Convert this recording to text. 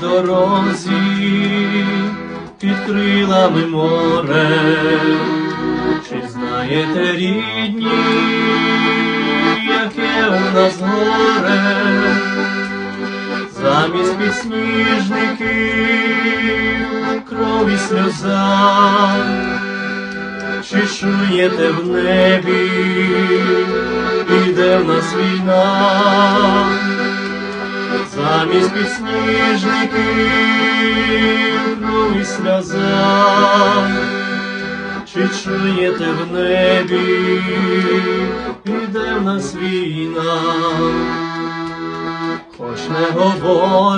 дорозі під крилами море, чи знаєте рідні, яке у нас горе, замість підсніжників кров і сльоза, чи чуєте в небі, іде в нас війна, замість підсніжників ну і сльоза, чи чуєте в небі, іде в нас війна, хоч не говорить.